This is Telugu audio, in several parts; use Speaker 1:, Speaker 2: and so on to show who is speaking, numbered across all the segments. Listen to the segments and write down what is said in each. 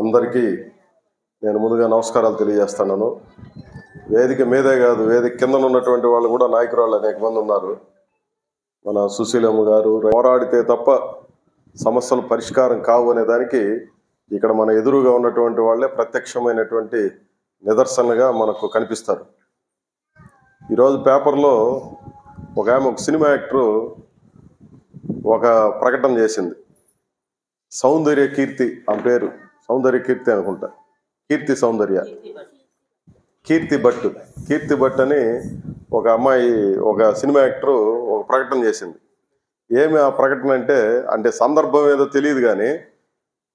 Speaker 1: అందరికీ నేను ముందుగా నమస్కారాలు తెలియజేస్తున్నాను. వేదిక మీదే కాదు వేదిక కింద ఉన్నటువంటి వాళ్ళు కూడా నాయకురాళ్ళు అనేక మంది ఉన్నారు. మన సుశీలమ్మ గారు పోరాడితే తప్ప సమస్యలు పరిష్కారం కావు అనే దానికి ఇక్కడ మన ఎదురుగా ఉన్నటువంటి వాళ్ళే ప్రత్యక్షమైనటువంటి నిదర్శనగా మనకు కనిపిస్తారు. ఈరోజు పేపర్లో ఒక ఆమె ఒక సినిమా యాక్టరు ఒక ప్రకటన చేసింది. సౌందర్య కీర్తి ఆ పేరు. సౌందర్య కీర్తి అనుకుంటా. కీర్తి సౌందర్య. కీర్తి భట్. కీర్తి భట్ అని ఒక అమ్మాయి ఒక సినిమా యాక్టరు ఒక ప్రకటన చేసింది. ఏమి ఆ ప్రకటన అంటే అంటే సందర్భం ఏదో తెలియదు కానీ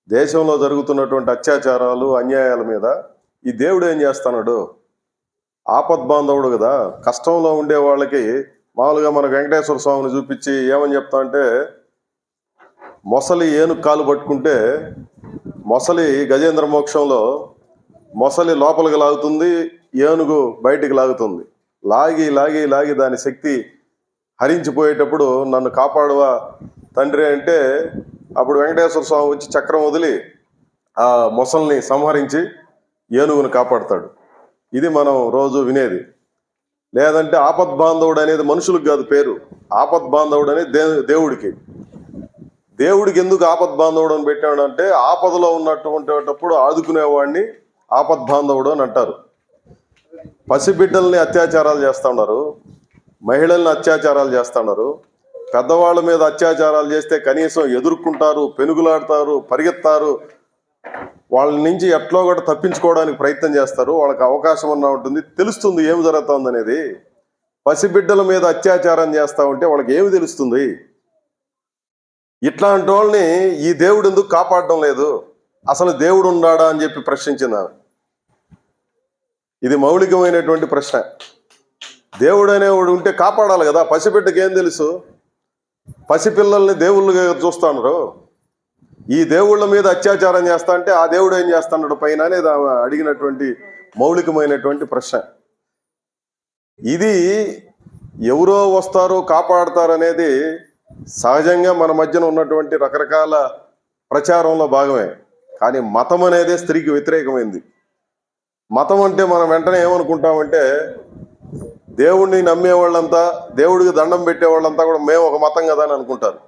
Speaker 1: దేశంలో జరుగుతున్నటువంటి అత్యాచారాలు అన్యాయాల మీద ఈ దేవుడు ఏం చేస్తున్నాడు ఆపద్బాంధవుడు కదా. కష్టంలో ఉండే వాళ్ళకి మామూలుగా మన వెంకటేశ్వర స్వామిని చూపించి ఏమని చెప్తా అంటే మొసలి ఏనుగు కాలు పట్టుకుంటే మొసలి గజేంద్ర మోక్షంలో మొసలి లోపలికి లాగుతుంది ఏనుగు బయటికి లాగుతుంది. లాగి లాగి లాగి దాని శక్తి హరించిపోయేటప్పుడు నన్ను కాపాడువా తండ్రి అంటే అప్పుడు వెంకటేశ్వర స్వామి వచ్చి చక్రం వదిలి ఆ మొసల్ని సంహరించి ఏనుగును కాపాడుతాడు. ఇది మనం రోజు వినేది. లేదంటే ఆపద్బాంధవుడు అనేది మనుషులకు కాదు పేరు. ఆపద్బాంధవుడు అనేది దే దేవుడికి. దేవుడికి ఎందుకు ఆపద్బాంధవుడు అని పెట్టాడు అంటే ఆపదలో ఉన్నటువంటిప్పుడు ఆదుకునేవాడిని ఆపద్బాంధవుడు అని అంటారు. పసిబిడ్డల్ని అత్యాచారాలు చేస్తున్నారు మహిళల్ని అత్యాచారాలు చేస్తున్నారు పెద్దవాళ్ళ మీద అత్యాచారాలు చేస్తే కనీసం ఎదుర్కొంటారు పెనుగులాడతారు పరిగెత్తారు వాళ్ళ నుంచి ఎట్లో కూడా తప్పించుకోవడానికి ప్రయత్నం చేస్తారు వాళ్ళకి అవకాశం అన్నా ఉంటుంది తెలుస్తుంది ఏమి జరుగుతుంది అనేది పసిబిడ్డల మీద అత్యాచారం చేస్తూ ఉంటే వాళ్ళకి ఏమి తెలుస్తుంది? ఇట్లాంటి వాళ్ళని ఈ దేవుడు ఎందుకు కాపాడడం లేదు? అసలు దేవుడు ఉన్నాడా అని చెప్పి ప్రశ్నించింది ఆమె. ఇది మౌలికమైనటువంటి ప్రశ్న. దేవుడు అనేవాడు ఉంటే కాపాడాలి కదా? పసిబిడ్డకి ఏం తెలుసు? పసిపిల్లల్ని దేవుళ్ళుగా చూస్తాడు ఈ దేవుళ్ళ మీద అత్యాచారం చేస్తా అంటే ఆ దేవుడు ఏం చేస్తున్నాడు పైన అనేది ఆమె అడిగినటువంటి మౌలికమైనటువంటి ప్రశ్న. ఇది ఎవరో వస్తారో కాపాడతారు అనేది సహజంగా మన మధ్యన ఉన్నటువంటి రకరకాల ప్రచారంలో భాగమే. కానీ మతం అనేది స్త్రీకి వ్యతిరేకమైంది. మతం అంటే మనం వెంటనే ఏమనుకుంటామంటే దేవుణ్ణి నమ్మేవాళ్ళంతా దేవుడికి దండం పెట్టేవాళ్ళంతా కూడా మేము ఒక మతం కదా అని అనుకుంటారు.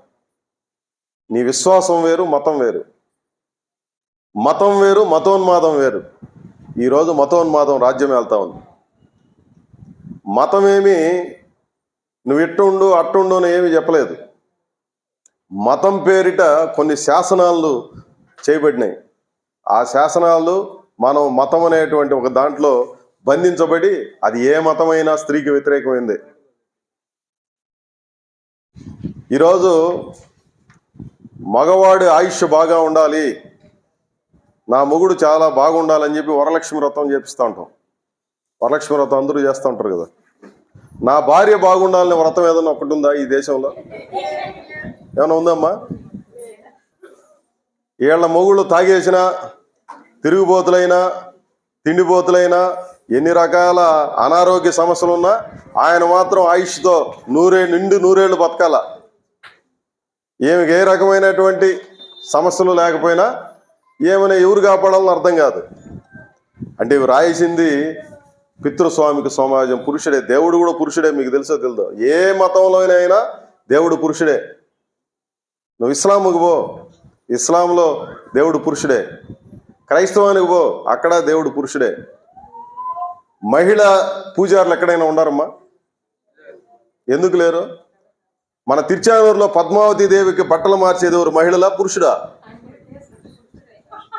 Speaker 1: నీ విశ్వాసం వేరు మతం వేరు. మతం వేరు మతోన్మాదం వేరు. ఈరోజు మతోన్మాదం రాజ్యం వెళ్తా ఉంది. మతమేమి నువ్వు ఇట్టుండు అట్టుండు అని ఏమి చెప్పలేదు. మతం పేరిట కొన్ని శాసనాలు చేయబడినాయి. ఆ శాసనాలు మనం మతం అనేటువంటి ఒక దాంట్లో బంధించబడి అది ఏ మతమైనా స్త్రీకి వ్యతిరేకమైంది. ఈరోజు మగవాడి ఆయుష్ బాగా ఉండాలి. నా మొగుడు చాలా బాగుండాలని చెప్పి వరలక్ష్మి వ్రతం చేపిస్తూ ఉంటాం. వరలక్ష్మి వ్రతం అందరూ చేస్తూ ఉంటారు కదా. నా భార్య బాగుండాలని వ్రతం ఏదైనా ఒకటి ఉందా ఈ దేశంలో? ఏమైనా ఉందమ్మా? వీళ్ళ మొగుళ్ళు తాగేసిన తిరుగుబోతులైనా తిండిపోతులైనా ఎన్ని రకాల అనారోగ్య సమస్యలు ఉన్నా ఆయన మాత్రం ఆయుష్తో నూరే నిండు నూరేళ్ళు బతకాల. ఏమి ఏ రకమైనటువంటి సమస్యలు లేకపోయినా ఏమైనా ఎవరు కాపాడాలని అర్థం కాదు. అంటే ఇవి రాయేసింది పితృస్వామికి సమాజం పురుషుడే. దేవుడు కూడా పురుషుడే మీకు తెలుసో తెలుదో? ఏ మతంలోనైనా దేవుడు పురుషుడే. నువ్వు ఇస్లాంకు పో. ఇస్లాంలో దేవుడు పురుషుడే. క్రైస్తవానికి పో. అక్కడ దేవుడు పురుషుడే. మహిళ పూజారులు ఎక్కడైనా ఉన్నారమ్మా? ఎందుకు లేరు? మన తిరుచానూరులో పద్మావతి దేవికి బట్టలు మార్చేది ఎవరు? మహిళలా పురుషుడా?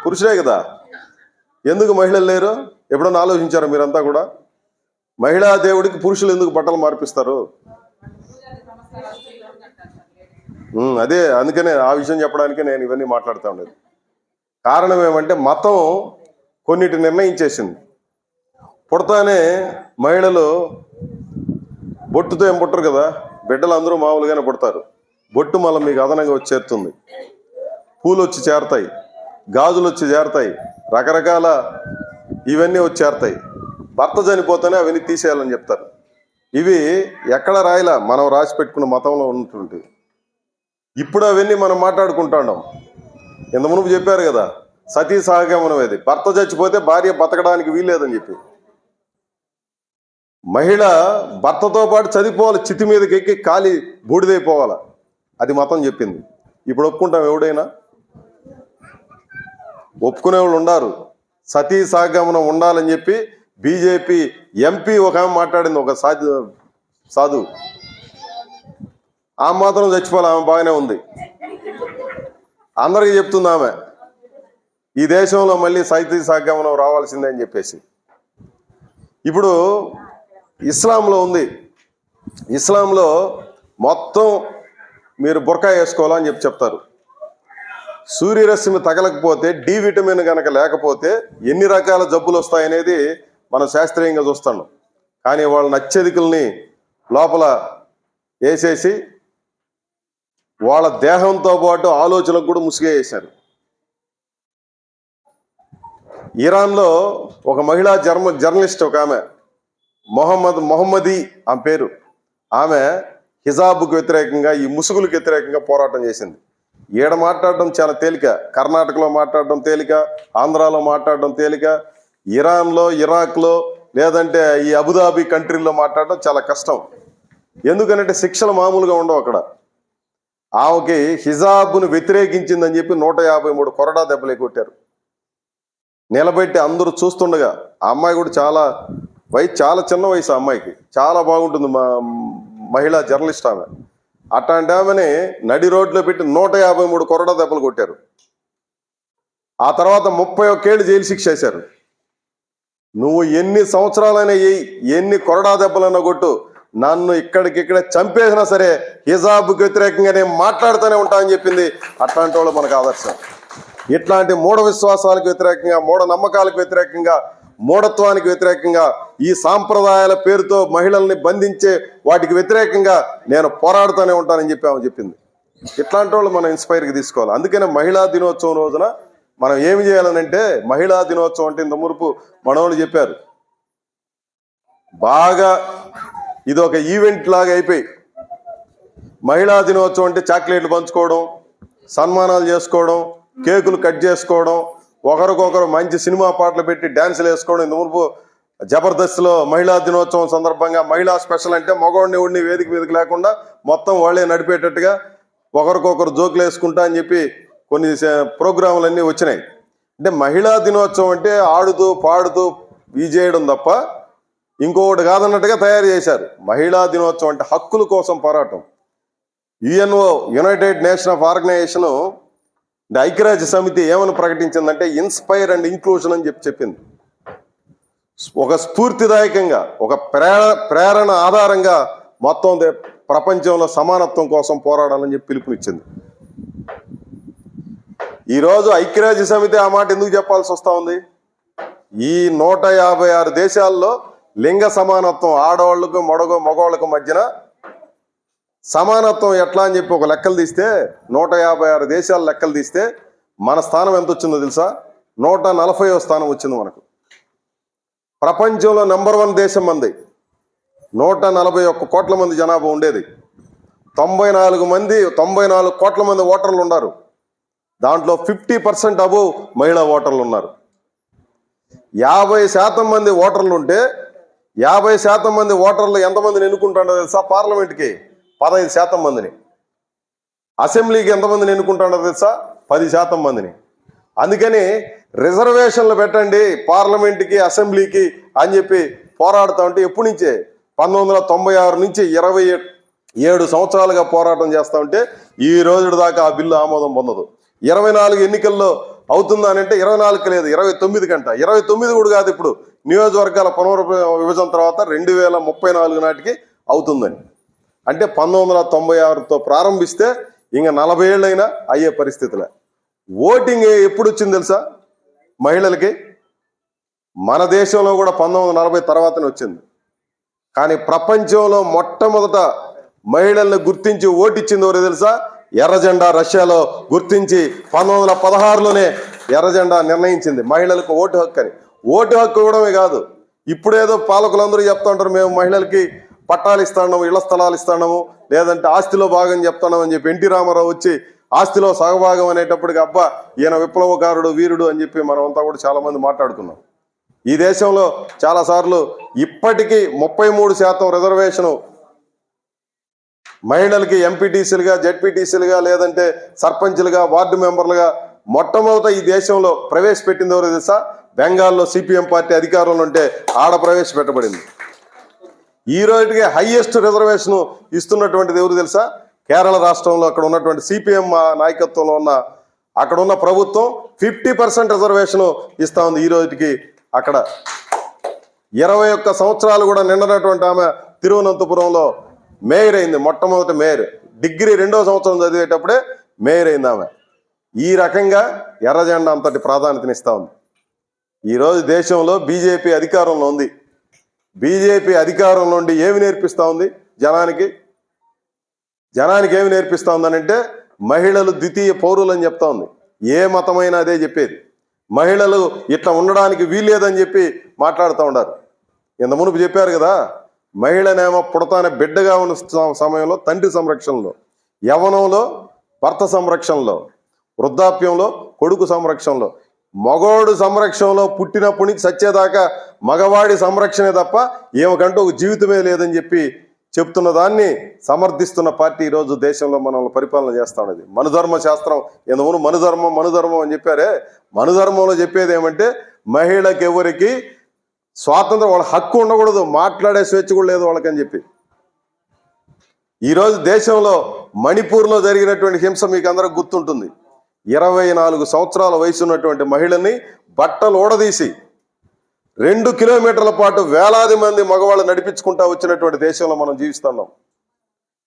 Speaker 1: పురుషుడే కదా. ఎందుకు మహిళలు లేరు? ఎప్పుడన్నా ఆలోచించారు మీరంతా కూడా? మహిళా దేవుడికి పురుషులు ఎందుకు బట్టలు మార్పిస్తారు? అదే అందుకనే ఆ విషయం చెప్పడానికి నేను ఇవన్నీ మాట్లాడుతూ ఉండేది. కారణం ఏమంటే మతం కొన్నిటి నిర్ణయించేసింది. పుడతానే మహిళలు బొట్టుతో ఏం పుట్టరు కదా? బిడ్డలు అందరూ మామూలుగానే పుడతారు. బొట్టు మళ్ళీ మీకు అదనంగా వచ్చి చేరుతుంది. పూలు వచ్చి చేరతాయి. గాజులు వచ్చి చేరతాయి. రకరకాల ఇవన్నీ వచ్చి చేరతాయి. భర్త చనిపోతేనే అవన్నీ తీసేయాలని చెప్తారు. ఇవి ఎక్కడ రాయలా? మనం రాసి పెట్టుకున్న మతంలో ఉన్నటువంటి ఇప్పుడు అవన్నీ మనం మాట్లాడుకుంటున్నాం ఇంత మునుపు చెప్పారు కదా సతీ సహగమనం ఇది భర్త చచ్చిపోతే భార్య బతకడానికి వీల్లేదని చెప్పి. మహిళ భర్తతో పాటు చదిపోవాలి చితి మీదకి ఎక్కి కాలి బూడిదైపోవాలి అది మతం చెప్పింది. ఇప్పుడు ఒప్పుకుంటాం ఎవడైనా? ఒప్పుకునే వాళ్ళు ఉండారు. సతీ సహగమనం ఉండాలని చెప్పి బీజేపీ ఎంపీ ఒక మాట్లాడింది ఒక సాధు సాధు. ఆ మాత్రం చచ్చిపోవాలి ఆమె బాగానే ఉంది. అందరికీ చెప్తుంది ఆమె ఈ దేశంలో మళ్ళీ సైతీ సాగమనం రావాల్సిందే అని చెప్పేసి. ఇప్పుడు ఇస్లాంలో ఉంది. ఇస్లాంలో మొత్తం మీరు బుర్కా వేసుకోవాలని చెప్పి చెప్తారు. సూర్యరశ్మి తగలకపోతే డి విటమిన్ కనుక లేకపోతే ఎన్ని రకాల జబ్బులు వస్తాయనేది మనం శాస్త్రీయంగా చూస్తాం కానీ వాళ్ళ నచ్చదికుల్ని లోపల వేసేసి వాళ్ళ దేహంతో పాటు ఆలోచనకు కూడా ముసిగేసారు ఇరాన్లో ఒక మహిళా జర్మ జర్నలిస్ట్ ఒక ఆమె మొహమ్మద్ మొహమ్మదీ ఆమె పేరు. ఆమె హిజాబుకు వ్యతిరేకంగా ఈ ముసుగులకు వ్యతిరేకంగా పోరాటం చేసింది. ఈడ మాట్లాడడం చాలా తేలిక. కర్ణాటకలో మాట్లాడడం తేలిక. ఆంధ్రాలో మాట్లాడడం తేలిక. ఇరాన్లో ఇరాక్లో లేదంటే ఈ అబుదాబి కంట్రీల్లో మాట్లాడడం చాలా కష్టం. ఎందుకనంటే శిక్షలు మామూలుగా ఉండవు అక్కడ. ఆమెకి హిజాబ్ను వ్యతిరేకించిందని చెప్పి నూట యాభై మూడు కొరడా దెబ్బలు కొట్టారు నిలబెట్టి అందరూ చూస్తుండగా ఆ అమ్మాయి కూడా చాలా వయసు చాలా చిన్న వయసు ఆ అమ్మాయికి. చాలా బాగుంటుంది మా మహిళా జర్నలిస్ట్ ఆమె. అట్లాంటి ఆమెని నడి రోడ్లో పెట్టి నూట యాభై మూడు కొరడా దెబ్బలు కొట్టారు. ఆ తర్వాత ముప్పై ఒక్కేళ్ళు జైలు శిక్ష చేశారు నువ్వు ఎన్ని సంవత్సరాలైనా ఎన్ని కొరడా దెబ్బలైనా కొట్టు నన్ను ఇక్కడికిక్కడ చంపేసినా సరే హిజాబ్కి వ్యతిరేకంగా నేను మాట్లాడుతూనే ఉంటా అని చెప్పింది అట్లాంటి వాళ్ళు మనకు ఆదర్శం. ఇట్లాంటి మూఢ విశ్వాసాలకు వ్యతిరేకంగా మూఢ నమ్మకాలకు వ్యతిరేకంగా మూఢత్వానికి వ్యతిరేకంగా ఈ సాంప్రదాయాల పేరుతో మహిళల్ని బంధించే వాటికి వ్యతిరేకంగా నేను పోరాడుతూనే ఉంటానని చెప్పి ఆమె చెప్పింది. ఇట్లాంటి వాళ్ళు మనం ఇన్స్పైర్కి తీసుకోవాలి. అందుకనే మహిళా దినోత్సవం రోజున మనం ఏమి చేయాలనంటే మహిళా దినోత్సవం అంటే ఇంత మురుపు మనోళ్ళు చెప్పారు. బాగా ఇది ఒక ఈవెంట్ లాగా అయిపోయి మహిళా దినోత్సవం అంటే చాక్లెట్లు పంచుకోవడం సన్మానాలు చేసుకోవడం కేకులు కట్ చేసుకోవడం ఒకరికొకరు మంచి సినిమా పాటలు పెట్టి డ్యాన్సులు వేసుకోవడం ఇంత మునుపు జబర్దస్త్లో మహిళా దినోత్సవం సందర్భంగా మహిళా స్పెషల్ అంటే మగవాడిని ఉండి వేదిక మీదకి లేకుండా మొత్తం వాళ్ళే నడిపేటట్టుగా ఒకరికొకరు జోకులు వేసుకుంటా అని చెప్పి కొన్ని ప్రోగ్రాములు అన్నీ వచ్చినాయి. అంటే మహిళా దినోత్సవం అంటే ఆడుతూ పాడుతూ ఈ చేయడం తప్ప ఇంకొకటి కాదన్నట్టుగా తయారు చేశారు. మహిళా దినోత్సవం అంటే హక్కుల కోసం పోరాటం. UNO united nation of organization ఐక్యరాజ్య సమితి ఏమని ప్రకటించిందంటే ఇన్స్పైర్ అండ్ ఇంక్లూజన్ అని చెప్పి చెప్పింది. ఒక స్ఫూర్తిదాయకంగా ఒక ప్రేర ప్రేరణ ఆధారంగా మొత్తం ప్రపంచంలో సమానత్వం కోసం పోరాడాలని చెప్పి పిలుపునిచ్చింది. ఈరోజు ఐక్యరాజ్య సమితి ఆ మాట ఎందుకు చెప్పాల్సి వస్తూ ఉంది? ఈ నూట యాభై ఆరు దేశాల్లో లింగ సమానత్వం ఆడవాళ్ళకు మొడగ మగవాళ్ళకు మధ్యన సమానత్వం ఎట్లా అని చెప్పి ఒక లెక్కలు తీస్తే నూట యాభై ఆరు దేశాల లెక్కలు తీస్తే మన స్థానం ఎంత వచ్చిందో తెలుసా? నూట నలభైవ స్థానం వచ్చింది మనకు. ప్రపంచంలో నెంబర్ వన్ దేశం మంది. నూట నలభై ఒక్క కోట్ల మంది జనాభా ఉండేది. తొంభై నాలుగు మంది తొంభై నాలుగు కోట్ల మంది ఓటర్లు ఉన్నారు. దాంట్లో ఫిఫ్టీ పర్సెంట్ అబోవ్ మహిళా ఓటర్లు ఉన్నారు. యాభై శాతం మంది ఓటర్లు ఉంటే యాభై శాతం మంది ఓటర్లు ఎంతమందిని ఎన్నుకుంటాడో తెలుసా పార్లమెంట్కి? పదహైదు శాతం మందిని. అసెంబ్లీకి ఎంతమందిని ఎన్నుకుంటాడో తెలుసా? పది శాతం మందిని. అందుకని రిజర్వేషన్లు పెట్టండి పార్లమెంట్కి అసెంబ్లీకి అని చెప్పి పోరాడుతూ ఉంటే ఎప్పటి నుంచే? పంతొమ్మిది వందల తొంభై ఆరు నుంచి ఇరవై ఏడు సంవత్సరాలుగా పోరాటం చేస్తా ఉంటే ఈ రోజు దాకా ఆ బిల్లు ఆమోదం పొందదు. ఇరవై నాలుగు ఎన్నికల్లో అవుతుందా అని అంటే ఇరవై నాలుగు లేదు ఇరవై తొమ్మిది కంట. ఇరవై తొమ్మిది కూడా కాదు ఇప్పుడు. నియోజకవర్గాల పునర్ విభజన తర్వాత రెండు వేల ముప్పై నాలుగు నాటికి అవుతుందని అంటే పంతొమ్మిది వందల తొంభై ఆరుతో ప్రారంభిస్తే ఇంకా నలభై ఏళ్ళైనా అయ్యే పరిస్థితులే. ఓటింగ్ ఎప్పుడు వచ్చింది తెలుసా? మహిళలకి. మన దేశంలో కూడా పంతొమ్మిది వందల నలభై తర్వాతనే వచ్చింది. కానీ ప్రపంచంలో మొట్టమొదట మహిళల్ని గుర్తించి ఓటిచ్చింది ఎవరు తెలుసా? ఎర్రజెండా రష్యాలో గుర్తించి పంతొమ్మిది వందల పదహారులోనే ఎర్రజెండా నిర్ణయించింది. మహిళలకు ఓటు హక్కు అని ఓటు హక్కు ఇవ్వడమే కాదు ఇప్పుడేదో పాలకులందరూ చెప్తుంటారు మేము మహిళలకి పట్టాలు ఇస్తాము ఇళ్ళ స్థలాలు ఇస్తాము లేదంటే ఆస్తిలో భాగం చెప్తాము అని చెప్పి ఎన్టీ రామారావు వచ్చి ఆస్తిలో సహభాగం అనేటప్పటికి అబ్బా ఈయన విప్లవకారుడు వీరుడు అని చెప్పి మనం అంతా కూడా చాలా మంది మాట్లాడుకున్నాం. ఈ దేశంలో చాలా సార్లు ఇప్పటికీ ముప్పై మూడు శాతం రిజర్వేషను మహిళలకి ఎంపీటీసీలుగా జెడ్పీటీసీలుగా లేదంటే సర్పంచ్లుగా వార్డు మెంబర్లుగా మొట్టమొదట ఈ దేశంలో ప్రవేశపెట్టింది ఎవరో తెలుసా? బెంగాల్లో సిపిఎం పార్టీ అధికారంలో ఉంటే ఆడ ప్రవేశపెట్టబడింది. ఈ రోజుకి హైయెస్ట్ రిజర్వేషన్ ఇస్తున్నటువంటిది ఎవరు తెలుసా? కేరళ రాష్ట్రంలో అక్కడ ఉన్నటువంటి సిపిఎం నాయకత్వంలో ఉన్న అక్కడ ఉన్న ప్రభుత్వం ఫిఫ్టీ పర్సెంట్ రిజర్వేషన్ ఇస్తా ఉంది ఈ రోజుకి అక్కడ. ఇరవై ఒక్క సంవత్సరాలు కూడా నిండినటువంటి ఆమె తిరువనంతపురంలో మేయర్ అయింది మొట్టమొదటి మేయర్. డిగ్రీ రెండో సంవత్సరం చదివేటప్పుడే మేయర్ అయింది ఆమె. ఈ రకంగా ఎర్రజెండా అంతటి ప్రాధాన్యతనిస్తూ ఉంది. ఈరోజు దేశంలో బీజేపీ అధికారంలో ఉంది. బీజేపీ అధికారంలో ఉండి ఏమి నేర్పిస్తూ ఉంది జనానికి? జనానికి ఏమి నేర్పిస్తూ ఉందనంటే మహిళలు ద్వితీయ పౌరులు అని చెప్తా ఉంది. ఏ మతమైనా అదే చెప్పేది. మహిళలు ఇట్లా ఉండడానికి వీల్లేదని చెప్పి మాట్లాడుతూ ఉన్నారు ఇంత మునుపు చెప్పారు కదా? మహిళనేమో పుడతానే బిడ్డగా ఉన్న సమయంలో తండ్రి సంరక్షణలో యవనంలో భర్త సంరక్షణలో వృద్ధాప్యంలో కొడుకు సంరక్షణలో. మగోడు సంరక్షణలో పుట్టినప్పటి నుంచి సచ్చేదాకా మగవాడి సంరక్షణే తప్ప ఏమకంటూ ఒక జీవితమే లేదని చెప్పి చెప్తున్న దాన్ని సమర్థిస్తున్న పార్టీ ఈరోజు దేశంలో మనల్ని పరిపాలన చేస్తా మనుధర్మ శాస్త్రం ఎందుకు మనుధర్మం మనుధర్మం అని చెప్పారే. మనుధర్మంలో చెప్పేది ఏమంటే మహిళకెవరికి స్వాతంత్రం వాళ్ళ హక్కు ఉండకూడదు మాట్లాడే స్వేచ్ఛ కూడా లేదు వాళ్ళకని చెప్పి. ఈరోజు దేశంలో మణిపూర్లో జరిగినటువంటి హింస మీకు అందరికి గుర్తుంటుంది. ఇరవై నాలుగు సంవత్సరాల వయసు ఉన్నటువంటి మహిళని బట్టలు ఊడదీసి రెండు కిలోమీటర్ల పాటు వేలాది మంది మగవాళ్ళు నడిపించుకుంటా వచ్చినటువంటి దేశంలో మనం జీవిస్తున్నాం.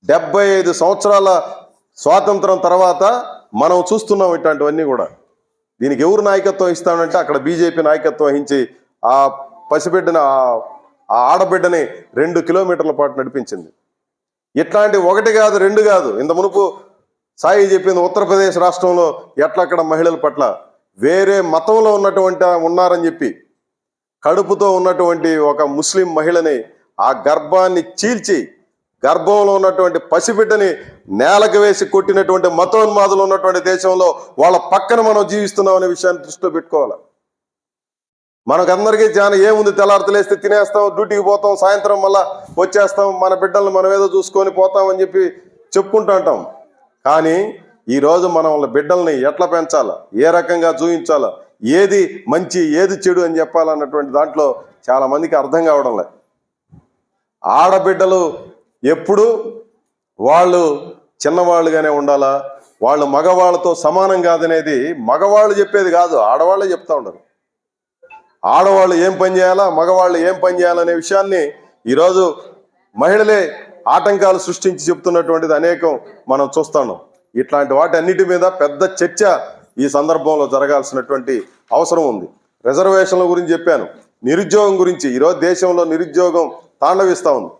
Speaker 1: డెబ్బై ఐదు సంవత్సరాల స్వాతంత్రం తర్వాత మనం చూస్తున్నాం ఇట్లాంటివన్నీ కూడా. దీనికి ఎవరు నాయకత్వం ఇస్తామంటే అక్కడ బీజేపీ నాయకత్వం వహించి ఆ పసిబిడ్డని ఆ- ఆ ఆడబిడ్డని రెండు కిలోమీటర్ల పాటు నడిపించింది. ఇట్లాంటి ఒకటి కాదు రెండు కాదు. ఇంత మునుపు సాయి చెప్పింది ఉత్తరప్రదేశ్ రాష్ట్రంలో ఎట్లా అక్కడ మహిళల పట్ల వేరే మతంలో ఉన్నటువంటి ఉన్నారని చెప్పి కడుపుతో ఉన్నటువంటి ఒక ముస్లిం మహిళని ఆ గర్భాన్ని చీల్చి గర్భంలో ఉన్నటువంటి పసిబిడ్డని నేలకు వేసి కొట్టినటువంటి మతోన్మాదులు ఉన్నటువంటి దేశంలో వాళ్ళ పక్కన మనం జీవిస్తున్నాం అనే విషయాన్ని దృష్టిలో పెట్టుకోవాలి? మనకందరికీ చాలా ఏముంది తెల్లారతలేస్తే తినేస్తాం డ్యూటీకి పోతాం సాయంత్రం మళ్ళా వచ్చేస్తాం మన బిడ్డల్ని మనం ఏదో చూసుకొని పోతాం అని చెప్పి చెప్పుకుంటూ ఉంటాం. కానీ ఈ రోజు మనం వాళ్ళ బిడ్డల్ని ఎట్లా పెంచాలా? ఏ రకంగా చూపించాలా ఏది మంచి ఏది చెడు అని చెప్పాలన్నటువంటి దాంట్లో చాలా మందికి అర్థం కావడం లేదు. ఆడబిడ్డలు ఎప్పుడు వాళ్ళు చిన్నవాళ్ళుగానే ఉండాలా? వాళ్ళు మగవాళ్ళతో సమానం కాదనేది మగవాళ్ళు చెప్పేది కాదు ఆడవాళ్ళే చెప్తా ఉండరు ఆడవాళ్ళు ఏం పని చేయాలా మగవాళ్ళు ఏం పని చేయాలనే విషయాన్ని ఈరోజు మహిళలే ఆటంకాలు సృష్టించి చెప్తున్నటువంటిది అనేకం మనం చూస్తున్నాం. ఇట్లాంటి వాటి అన్నిటి మీద పెద్ద చర్చ ఈ సందర్భంలో జరగాల్సినటువంటి అవసరం ఉంది. రిజర్వేషన్ల గురించి చెప్పాను. నిరుద్యోగం గురించి ఈరోజు దేశంలో నిరుద్యోగం తాండవిస్తూ ఉంది.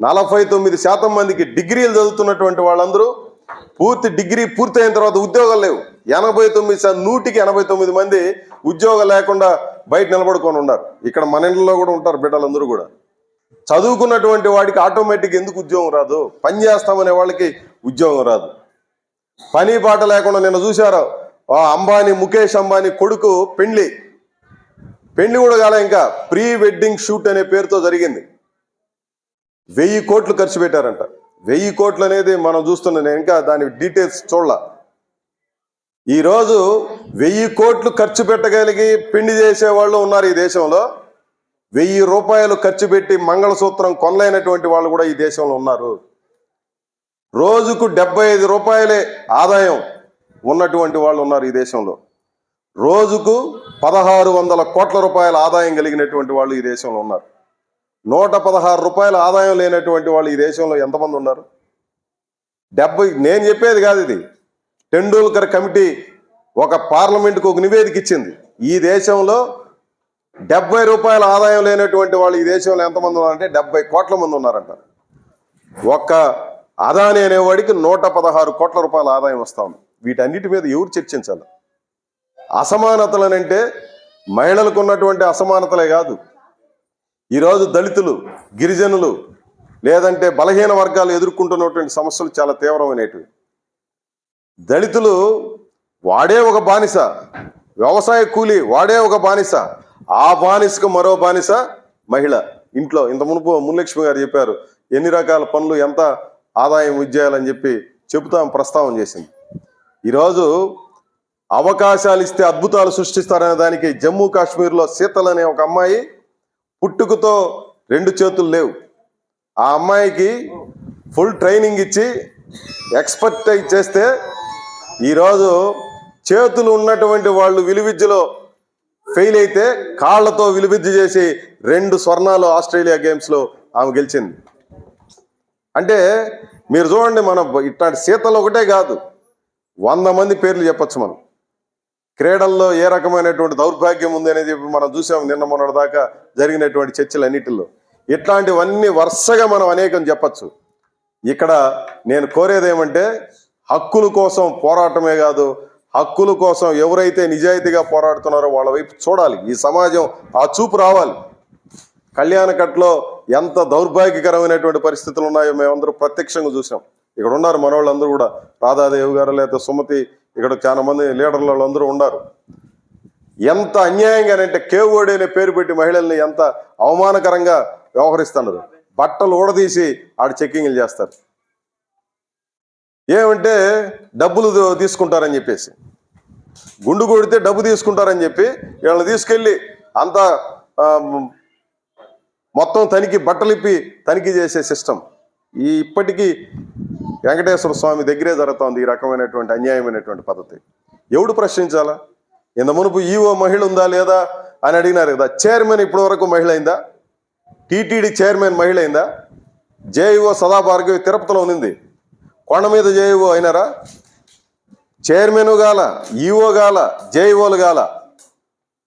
Speaker 1: నలభై తొమ్మిది శాతం మందికి డిగ్రీలు చదువుతున్నటువంటి వాళ్ళందరూ పూర్తి డిగ్రీ పూర్తయిన తర్వాత ఉద్యోగాలు లేవు. ఎనభై తొమ్మిది నూటికి ఎనభై తొమ్మిది మంది ఉద్యోగం లేకుండా బయట నిలబడుకొని ఉన్నారు. ఇక్కడ మన ఇంట్లో కూడా ఉంటారు బిడ్డలందరూ కూడా. చదువుకున్నటువంటి వాడికి ఆటోమేటిక్ ఎందుకు ఉద్యోగం రాదు? పని చేస్తామనే వాళ్ళకి ఉద్యోగం రాదు. పని పాట లేకుండా నిన్న చూశారు? ఆ అంబానీ ముఖేష్ అంబానీ కొడుకు పెండ్లి. పెండ్లి కూడా కాలే ఇంకా. ప్రీ వెడ్డింగ్ షూట్ అనే పేరుతో జరిగింది. వెయ్యి కోట్లు ఖర్చు పెట్టారంట. వెయ్యి కోట్లు అనేది మనం చూస్తున్న నేను ఇంకా దాని డీటెయిల్స్ చూడలా. ఈరోజు వెయ్యి కోట్లు ఖర్చు పెట్టగలిగి పిండి చేసే వాళ్ళు ఉన్నారు ఈ దేశంలో. వెయ్యి రూపాయలు ఖర్చు పెట్టి మంగళసూత్రం కొనలేనటువంటి వాళ్ళు కూడా ఈ దేశంలో ఉన్నారు. రోజుకు డెబ్బై ఐదు రూపాయలే ఆదాయం ఉన్నటువంటి వాళ్ళు ఉన్నారు ఈ దేశంలో. రోజుకు పదహారు వందల కోట్ల రూపాయల ఆదాయం కలిగినటువంటి వాళ్ళు ఈ దేశంలో ఉన్నారు. నూట పదహారు రూపాయల ఆదాయం లేనటువంటి వాళ్ళు ఈ దేశంలో ఎంతమంది ఉన్నారు? డెబ్బై నేను చెప్పేది కాదు ఇది. టెండూల్కర్ కమిటీ ఒక పార్లమెంటుకు ఒక నివేదిక ఇచ్చింది. ఈ దేశంలో డెబ్బై రూపాయల ఆదాయం లేనటువంటి వాళ్ళు ఈ దేశంలో ఎంతమంది ఉన్నారంటే డెబ్బై కోట్ల మంది ఉన్నారంట. ఒక్క అదాని అనేవాడికి నూట పదహారు కోట్ల రూపాయల ఆదాయం వస్తా ఉంది. వీటన్నిటి మీద ఎవరు చర్చించాలి? అసమానతలనంటే మహిళలకు ఉన్నటువంటి అసమానతలే కాదు. ఈరోజు దళితులు గిరిజనులు లేదంటే బలహీన వర్గాలు ఎదుర్కొంటున్నటువంటి సమస్యలు చాలా తీవ్రమైనటివి దళితులు వాడే ఒక బానిస వ్యవసాయ కూలి వాడే ఒక బానిస ఆ బానిసకు మరో బానిస మహిళ. ఇంట్లో ఇంత మునుపు మున్లక్ష్మి గారు చెప్పారు ఎన్ని రకాల పనులు ఎంత ఆదాయం ఉద్యోగాలని చెప్పి చెబుతాం ప్రస్తావన చేసింది. ఈరోజు అవకాశాలు ఇస్తే అద్భుతాలు సృష్టిస్తారనే దానికి జమ్మూ కాశ్మీర్లో శీతల్ అనే ఒక అమ్మాయి పుట్టుకతో రెండు చేతులు లేవు. ఆ అమ్మాయికి ఫుల్ ట్రైనింగ్ ఇచ్చి ఎక్స్పర్టైజ్ చేస్తే ఈరోజు చేతులు ఉన్నటువంటి వాళ్ళు విలువిద్యలో ఫెయిల్ అయితే కాళ్ళతో విలువిద్య చేసి రెండు స్వర్ణాలు ఆస్ట్రేలియా గేమ్స్లో ఆమె గెలిచింది. అంటే మీరు చూడండి మన ఇట్లాంటి సీతలు ఒకటే కాదు వంద మంది పేర్లు చెప్పచ్చు మనం. క్రీడల్లో ఏ రకమైనటువంటి దౌర్భాగ్యం ఉంది అనేది చెప్పి మనం చూసాం నిన్న మొన్నటి దాకా జరిగినటువంటి చర్చలు అన్నిటిలో ఇట్లాంటివన్నీ వరుసగా మనం అనేకం చెప్పచ్చు. ఇక్కడ నేను కోరేది ఏమంటే హక్కుల కోసం పోరాటమే కాదు హక్కుల కోసం ఎవరైతే నిజాయితీగా పోరాడుతున్నారో వాళ్ళ వైపు చూడాలి. ఈ సమాజం ఆ చూపు రావాలి. కళ్యాణకట్లో ఎంత దౌర్భాగ్యకరమైనటువంటి పరిస్థితులు ఉన్నాయో మేమందరూ ప్రత్యక్షంగా చూసాం ఇక్కడ ఉన్నారు మనవాళ్ళందరూ కూడా. రాధాదేవి గారు లేదా సుమతి ఇక్కడ చాలా మంది లీడర్లు వాళ్ళందరూ ఉన్నారు. ఎంత అన్యాయంగానంటే కేవోడి అనే పేరు పెట్టి మహిళల్ని ఎంత అవమానకరంగా వ్యవహరిస్తున్నారు. బట్టలు ఊడదీసి ఆడ చెక్కింగ్లు చేస్తారు. ఏమంటే డబ్బులు తీసుకుంటారని చెప్పేసి. గుండు కొడితే డబ్బు తీసుకుంటారని చెప్పి వీళ్ళని తీసుకెళ్ళి అంతా మొత్తం తనిఖీ బట్టలు ఇప్పి తనిఖీ చేసే సిస్టమ్ ఈ ఇప్పటికీ వెంకటేశ్వర స్వామి దగ్గరే జరుగుతోంది ఈ రకమైనటువంటి అన్యాయమైనటువంటి పద్ధతి. ఎవడు ప్రశ్నించాలా? ఇంత మునుపు ఈఓ మహిళ ఉందా లేదా అని అడిగినారు కదా. చైర్మన్ ఇప్పటి వరకు మహిళ అయిందా? టీటీడీ చైర్మన్ మహిళ అయిందా? జేఈఓ సదాభార్గవి తిరుపతిలో ఉంది కొండ మీద జేఈఓ అయినారా? చైర్మన్ గాల ఈఓ గాల జేఈఓలు గాల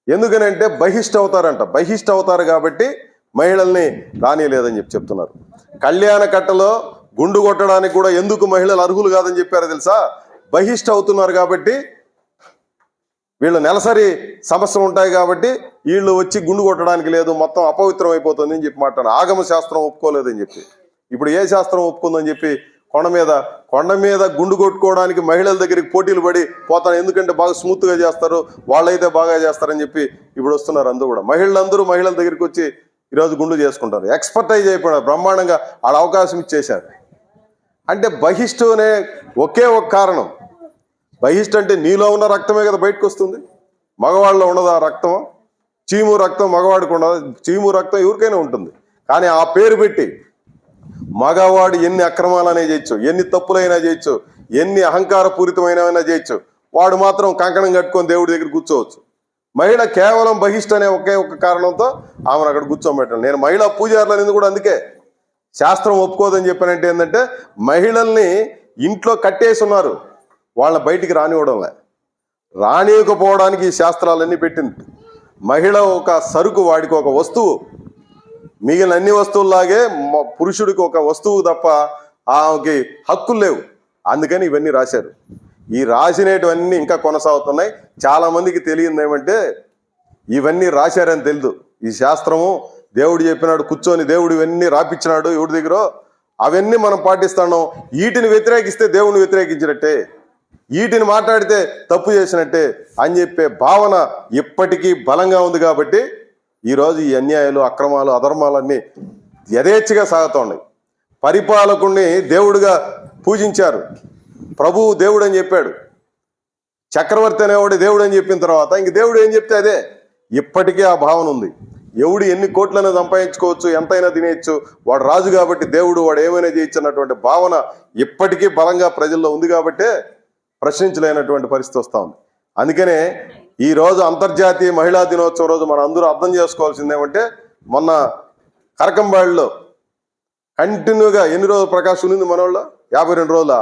Speaker 1: ఎందుకనంటే బహిష్ట అవుతారంట. బహిష్ట అవుతారు కాబట్టి మహిళల్ని రానియలేదని చెప్పి చెప్తున్నారు. కళ్యాణ కట్టలో గుండు కొట్టడానికి కూడా ఎందుకు మహిళలు అర్హులు కాదని చెప్పారో తెలుసా? బహిష్ట అవుతున్నారు కాబట్టి వీళ్ళు నెలసరి సమస్యలు ఉంటాయి కాబట్టి వీళ్ళు వచ్చి గుండు కొట్టడానికి లేదు మొత్తం అపవిత్రం అయిపోతుంది అని చెప్పి మాట్లాడు ఆగమ శాస్త్రం ఒప్పుకోలేదని చెప్పి. ఇప్పుడు ఏ శాస్త్రం ఒప్పుకుందని చెప్పి కొండ మీద కొండ మీద గుండు కొట్టుకోవడానికి మహిళల దగ్గరికి పోటీలు పడి పోతాను. ఎందుకంటే బాగా స్మూత్గా చేస్తారు. వాళ్ళైతే బాగా చేస్తారని చెప్పి ఇప్పుడు వస్తున్నారు అందరూ కూడా. మహిళలందరూ మహిళల దగ్గరికి వచ్చి ఈరోజు గుండు చేసుకుంటారు. ఎక్స్పర్టైజ్ అయిపోయినారు బ్రహ్మాండంగా వాళ్ళ అవకాశం ఇచ్చేశారు. అంటే బహిష్టు అనే ఒకే ఒక కారణం. బహిష్టు అంటే నీలో ఉన్న రక్తమే కదా బయటకు వస్తుంది. మగవాళ్ళలో ఉండదు ఆ రక్తం చీము రక్తం మగవాడికి ఉండదు చీము రక్తం ఎవరికైనా ఉంటుంది. కానీ ఆ పేరు పెట్టి మగవాడు ఎన్ని అక్రమాలనే చేయొచ్చు ఎన్ని తప్పులైనా చేయొచ్చు ఎన్ని అహంకారపూరితమైనవైనా చేయొచ్చు. వాడు మాత్రం కంకణం కట్టుకొని దేవుడి దగ్గర కూర్చోవచ్చు. మహిళ కేవలం బహిష్ట అనే ఒకే ఒక కారణంతో ఆమెను అక్కడ కూర్చోబెట్టాను నేను మహిళా పూజారులు అనేది కూడా అందుకే శాస్త్రం ఒప్పుకోదని చెప్పానంటే ఏంటంటే మహిళల్ని ఇంట్లో కట్టేసి ఉన్నారు. వాళ్ళని బయటికి రానివ్వడంలే రానియకపోవడానికి ఈ శాస్త్రాలన్నీ పెట్టింది. మహిళ ఒక సరుకు వాడికి ఒక వస్తువు. మిగిలిన అన్ని వస్తువుల్లాగే పురుషుడికి ఒక వస్తువు తప్ప ఆమెకి హక్కులు లేవు. అందుకని ఇవన్నీ రాశారు. ఈ రాసినటువన్నీ ఇంకా కొనసాగుతున్నాయి. చాలా మందికి తెలియదు ఏమంటే ఇవన్నీ రాశారని తెలియదు ఈ శాస్త్రము దేవుడు చెప్పినాడు కూర్చొని దేవుడు ఇవన్నీ రాపిచ్చినాడు ఎవడి దగ్గర? అవన్నీ మనం పాటిస్తాను వీటిని వ్యతిరేకిస్తే దేవుడిని వ్యతిరేకించినట్టే. వీటిని మాట్లాడితే తప్పు చేసినట్టే అని చెప్పే భావన ఇప్పటికీ బలంగా ఉంది కాబట్టి ఈరోజు ఈ అన్యాయాలు అక్రమాలు అధర్మాలన్నీ యథేచ్ఛగా సాగుతున్నాయి పరిపాలకుణ్ణి దేవుడిగా పూజించారు. ప్రభువు దేవుడు అని చెప్పాడు. చక్రవర్తి అనేవాడు దేవుడు అని చెప్పిన తర్వాత ఇంక దేవుడు ఏం చెప్తే అదే. ఇప్పటికీ ఆ భావన ఉంది. ఎవడు ఎన్ని కోట్లైనా సంపాదించుకోవచ్చు ఎంతైనా తినేయచ్చు వాడు రాజు కాబట్టి దేవుడు వాడు ఏమైనా చేయొచ్చు అన్నటువంటి భావన ఇప్పటికీ బలంగా ప్రజల్లో ఉంది కాబట్టే ప్రశ్నించలేనటువంటి పరిస్థితి వస్తూ ఉంది. అందుకనే ఈ రోజు అంతర్జాతీయ మహిళా దినోత్సవం రోజు మనం అందరూ అర్థం చేసుకోవాల్సింది ఏమంటే మొన్న కరకంబాడిలో కంటిన్యూగా ఎన్ని రోజులు ప్రకాశం ఉంది మనోళ్ళు? యాభై రెండు రోజులా?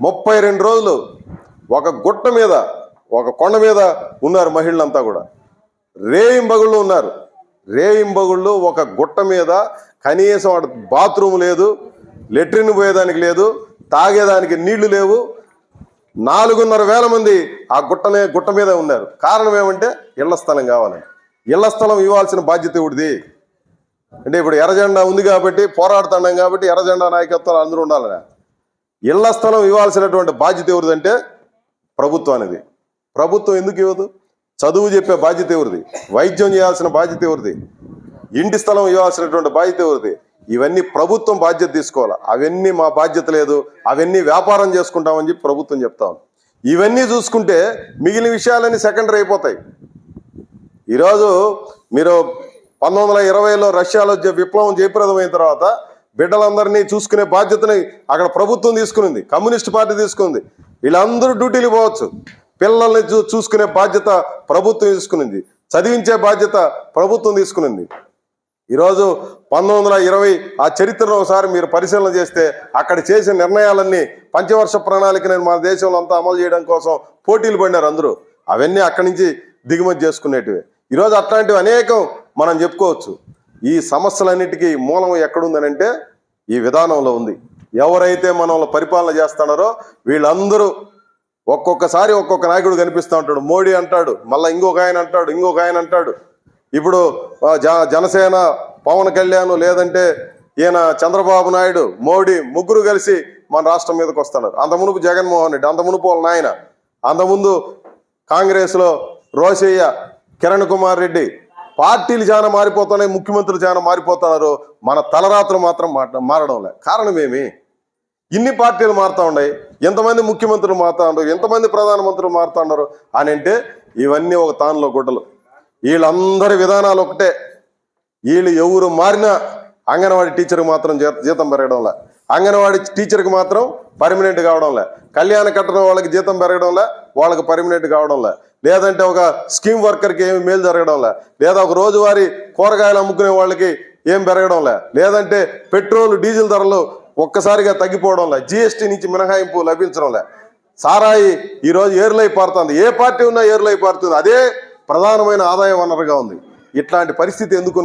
Speaker 1: ముప్పై రెండు రోజులు ఒక గుట్ట మీద ఒక కొండ మీద ఉన్నారు మహిళలంతా కూడా. రేయింబగుళ్ళు ఉన్నారు. రేయింబగుళ్ళు ఒక గుట్ట మీద కనీసం బాత్రూమ్ లేదు లెట్రిన్ పోయేదానికి లేదు తాగేదానికి నీళ్ళు లేవు నాలుగున్నర వేల మంది ఆ గుట్టనే గుట్ట మీద ఉన్నారు. కారణం ఏమంటే ఇళ్ళ స్థలం కావాలని ఇళ్ళ స్థలం ఇవ్వాల్సిన బాధ్యత ఇవిడిది అంటే ఇప్పుడు ఎర్రజెండా ఉంది కాబట్టి పోరాడుతున్నాం కాబట్టి ఎర్రజెండా నాయకత్వాలు అందరూ ఉండాలనే. ఇళ్ళ స్థలం ఇవ్వాల్సినటువంటి బాధ్యత ఎవరిదంటే అనేది. ప్రభుత్వం ఎందుకు ఇవ్వదు? చదువు చెప్పే బాధ్యత ఎవరిది? వైద్యం చేయాల్సిన బాధ్యత ఎవరిది? ఇంటి స్థలం ఇవ్వాల్సినటువంటి బాధ్యత ఎవరిది? ఇవన్నీ ప్రభుత్వం బాధ్యత తీసుకోవాలి? అవన్నీ మా బాధ్యత లేదు అవన్నీ వ్యాపారం చేసుకుంటామని చెప్పి ప్రభుత్వం చెప్తాం ఇవన్నీ చూసుకుంటే మిగిలిన విషయాలన్నీ సెకండరీ అయిపోతాయి. ఈరోజు మీరు పంతొమ్మిది వందల ఇరవైలో రష్యాలో విప్లవం జయప్రదమైన తర్వాత బిడ్డలందరినీ చూసుకునే బాధ్యతని అక్కడ ప్రభుత్వం తీసుకునింది కమ్యూనిస్ట్ పార్టీ తీసుకుంది. వీళ్ళందరూ డ్యూటీలు పోవచ్చు. పిల్లల్ని చూ చూసుకునే బాధ్యత ప్రభుత్వం తీసుకునింది. చదివించే బాధ్యత ప్రభుత్వం తీసుకునింది. ఈరోజు పంతొమ్మిది వందల ఇరవై ఆ చరిత్రను ఒకసారి మీరు పరిశీలన చేస్తే అక్కడ చేసిన నిర్ణయాలన్నీ పంచవర్ష ప్రణాళికని మన దేశంలో అంతా అమలు చేయడం కోసం పోటీలు పడినారు అందరూ. అవన్నీ అక్కడి నుంచి దిగుమతి చేసుకునేటివి. ఈరోజు అట్లాంటివి అనేకం మనం చెప్పుకోవచ్చు. ఈ సమస్యలన్నిటికీ మూలం ఎక్కడుందనంటే ఈ విధానంలో ఉంది. ఎవరైతే మనల్ని పరిపాలన చేస్తున్నారో వీళ్ళందరూ ఒక్కొక్కసారి ఒక్కొక్క నాయకుడు కనిపిస్తూ ఉంటాడు. మోడీ అంటాడు మళ్ళీ ఇంకొక ఆయన అంటాడు ఇంకొక ఆయన అంటాడు. ఇప్పుడు జ- జనసేన పవన్ కళ్యాణ్ లేదంటే ఈయన చంద్రబాబు నాయుడు మోడీ ముగ్గురు కలిసి మన రాష్ట్రం మీదకి వస్తున్నారు. అంత మునుపు జగన్మోహన్ రెడ్డి అంత మునుపు వాళ్ళ నాయన. అంతకుముందు కాంగ్రెస్లో రోషయ్య కిరణ్ కుమార్ రెడ్డి పార్టీలు చాలా మారిపోతున్నాయి ముఖ్యమంత్రులు చాలా మారిపోతున్నారు. మన తలరాత్రులు మాత్రం మాట మారడం లే కారణం ఏమి? ఇన్ని పార్టీలు మారుతూ ఉన్నాయి ఎంతమంది ముఖ్యమంత్రులు మారుతా ఉన్నారు ఎంతమంది ప్రధానమంత్రులు మారుతా ఉన్నారు అని అంటే ఇవన్నీ ఒక తానులో గుడ్డలు. వీళ్ళందరి విధానాలు ఒకటే. వీళ్ళు ఎవరు మారినా అంగన్వాడీ టీచర్కి మాత్రం జీతం పెరగడంలా. అంగన్వాడీ టీచర్కి మాత్రం పర్మనెంట్ కావడంలే. కళ్యాణ కట్టడం వాళ్ళకి జీతం పెరగడంలే వాళ్ళకి పర్మనెంట్ కావడంలే. లేదంటే ఒక స్కీమ్ వర్కర్కి ఏమి మేలు జరగడంలే. లేదా ఒక రోజువారీ కూరగాయలు అమ్ముకునే వాళ్ళకి ఏం పెరగడంలే. లేదంటే పెట్రోల్ డీజిల్ ధరలు ఒక్కసారిగా తగ్గిపోవడంలే. జిఎస్టీ నుంచి మినహాయింపు లభించడంలే. సారాయి ఈరోజు ఏర్లై పారుతుంది. ఏ పార్టీ ఉన్నా ఏర్లై పారుతుంది. అదే ప్రధానమైన ఆదాయ వనరుగా ఉంది. ఇట్లాంటి పరిస్థితి ఎందుకు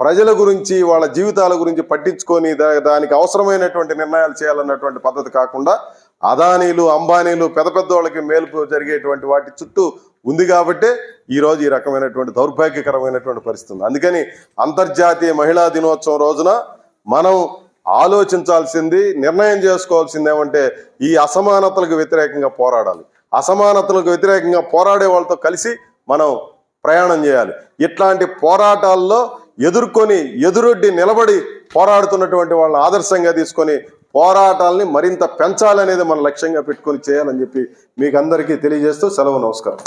Speaker 1: ప్రజల గురించి వాళ్ళ జీవితాల గురించి పట్టించుకొని దా- దానికి అవసరమైనటువంటి నిర్ణయాలు చేయాలన్నటువంటి పద్ధతి కాకుండా అదానీలు అంబానీలు పెద్ద పెద్ద వాళ్ళకి మేలుపు జరిగేటువంటి వాటి చుట్టూ ఉంది కాబట్టే ఈరోజు ఈ రకమైనటువంటి దౌర్భాగ్యకరమైనటువంటి పరిస్థితి ఉంది. అందుకని అంతర్జాతీయ మహిళా దినోత్సవం రోజున మనం ఆలోచించాల్సింది నిర్ణయం చేసుకోవాల్సింది ఏమంటే ఈ అసమానతలకు వ్యతిరేకంగా పోరాడాలి. అసమానతలకు వ్యతిరేకంగా పోరాడే వాళ్ళతో కలిసి మనం ప్రయాణం చేయాలి. ఇట్లాంటి పోరాటాల్లో ఎదుర్కొని ఎదురొడ్డి నిలబడి పోరాడుతున్నటువంటి వాళ్ళని ఆదర్శంగా తీసుకొని పోరాటాలని మరింత పెంచాలనేది మన లక్ష్యంగా పెట్టుకొని చేయాలని చెప్పి మీకు అందరికీ తెలియజేస్తూ సెలవు నమస్కారం.